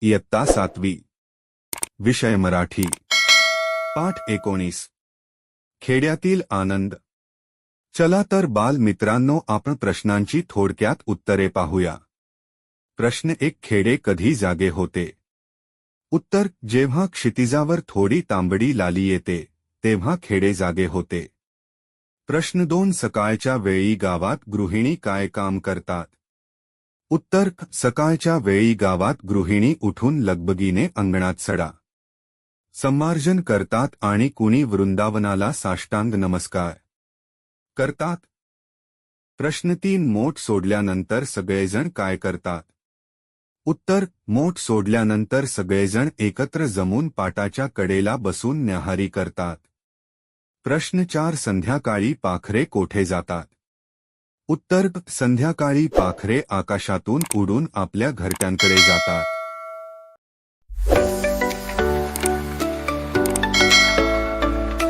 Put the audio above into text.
इयत्ता सातवी. विषय मराठी. पाठ एकोणीस. खेड्यातील आनंद. चला तर बाल मित्रांनो आपण प्रश्नांची थोडक्यात उत्तरे पाहूया. प्रश्न एक खेडे कधी जागे होते? उत्तर जेव्हा क्षितिजावर थोडी तांबडी लाली येते तेव्हा खेडे जागे होते. प्रश्न दोन सकाळच्या वेळी गावात गृहिणी काय काम करतात? उत्तर सकाळच्या वेळी गावात गृहिणी उठून लगबगीने अंगणात सडा. संमार्जन करतात आणि कुणी वृंदावनाला साष्टांग नमस्कार. करतात. प्रश्न तीन मोठ सोडल्यानंतर सगळेजण काय करतात? उत्तर मोठ सोडल्यानंतर सगळेजण एकत्र जमून पाटाच्या कडेला बसून न्याहारी करतात. प्रश्न चार संध्याकाळी पाखरे कोठे जातात? उत्तर संध्याकाळी पाखरे आकाशातून उडून आपल्या घरट्यांकडे जातात.